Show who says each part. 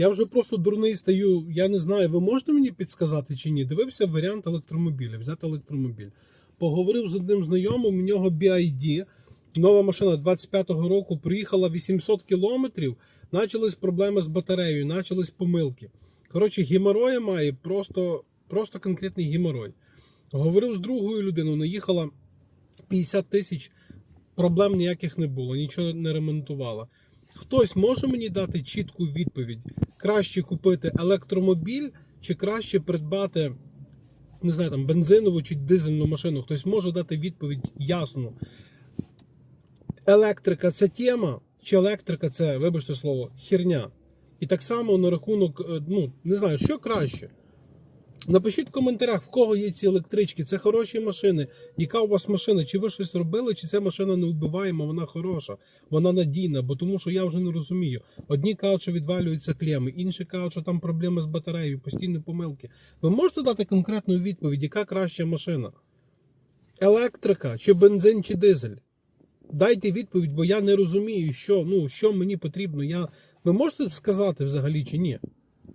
Speaker 1: Я вже просто дурний стаю. Я не знаю, ви можете мені підсказати чи ні? Дивився варіант електромобіля, взяти електромобіль. Поговорив з одним знайомим, у нього BID, нова машина 25-го року, приїхала 800 кілометрів, почались проблеми з батареєю, почались помилки. Коротше, геморроя має просто, просто конкретний геморрой. Говорив з другою людиною, наїхала 50 тисяч, проблем ніяких не було, нічого не ремонтувала. Хтось може мені дати чітку відповідь: краще купити електромобіль, чи краще придбати, не знаю, там бензинову чи дизельну машину. Хтось може дати відповідь ясну. Електрика це тема, чи електрика це, вибачте слово, херня. І так само на рахунок, е, ну, не знаю, що краще. Напишіть в коментарях, в кого є ці електрички, це хороші машини. Яка у вас машина? Чи ви щось робили, чи ця машина не вбиваєма, вона хороша, вона надійна, бо тому що я вже не розумію. Одні кажуть, що відвалюються клеми, інші кажуть, що там проблеми з батареєю, постійні помилки. Ви можете дати конкретну відповідь, яка краща машина? Електрика, чи бензин, чи дизель? Дайте відповідь, бо я не розумію, що, ну, що мені потрібно. Я... Ви можете сказати взагалі чи ні?